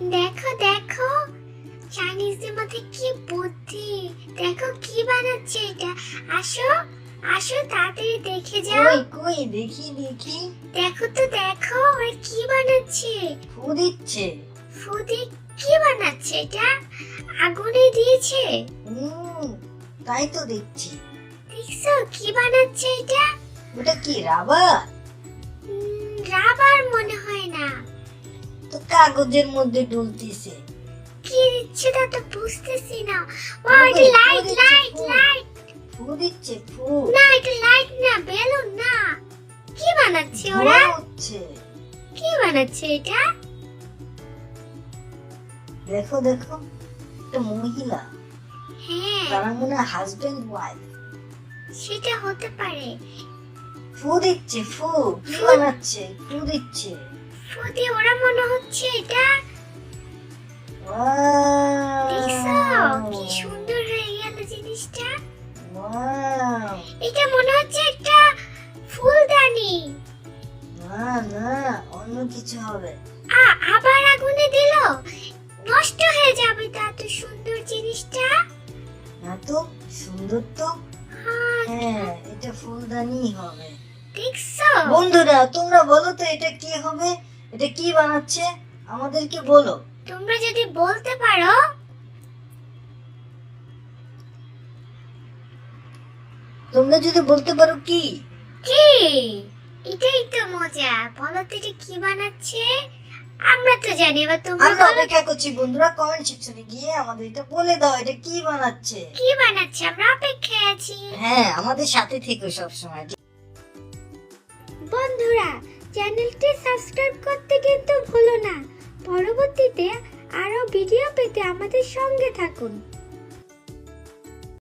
দেখো দেখো। চাইনিজদের মধ্যে কি বুদ্ধি? দেখো কি বানাচ্ছে এটা। আসো আসো তাড়াতাড়ি দেখে যাও। কই কই দেখি দেখি। দেখো তো দেখো ওরা কি বানাচ্ছে? ফু দিচ্ছে। ফুদি কি বানাচ্ছে এটা? আগুনে দিয়েছে? হুম তাই তো দেখছি। দেখছ কি বানাচ্ছে এটা? ওটা কি রাবার? কাগজের মধ্যে ডুলতিছে কি দিচ্ছে তা তো বুঝতেছি না। ও ওই, এটা লাইট লাইট লাইট ফু দিচ্ছে ফু না এটা লাইট না বেলুন না। কি বানাচ্ছে ওরা? হচ্ছে। কি বানাচ্ছে এটা? দেখো দেখো একটা মহিলা। হ্যাঁ। তারা মনে হয় হাজবেন্ড ওয়াইফ সেটা হতে পারে। ফু দিচ্ছে ফু কি বানাচ্ছে ফু দিচ্ছে। ফুদি ওরা মনে হচ্ছে এটা? দেখছ? কি সুন্দর হয়ে গেল জিনিসটা। এটা মনে হচ্ছে একটা ফুলদানি। না না অন্য কিছু হবে। আ আবার আগুনে দিল? নষ্ট হয়ে যাবে তা তো সুন্দর জিনিসটা। না তো সুন্দর তো। হ্যাঁ হ্যাঁ এটা ফুলদানি হবে। দেখছ? বন্ধুরা তোমরা বলো তো এটা কি হবে? এটা কি বানাচ্ছে? আমাদেরকে বলো। তোমরা যদি বলতে পারো। তোমরা যদি বলতে পারো কি? কি? এটাই তো মজা। বলো তো এটা কি বানাচ্ছে? আমরা তো জানি এবার তোমরা আমরা অপেক্ষা করছি বন্ধুরা কমেন্ট সেকশনে গিয়ে আমাদের এটা বলে দাও এটা কি বানাচ্ছে? কি বানাচ্ছে? আমরা অপেক্ষায় আছি। হ্যাঁ আমাদের সাথে থেকো সব সময় বন্ধুরা চ্যানেলটি সাবস্ক্রাইব করতে কিন্তু ভুলো না। পরবর্তীতে আরও ভিডিও পেতে আমাদের সঙ্গে থাকুন।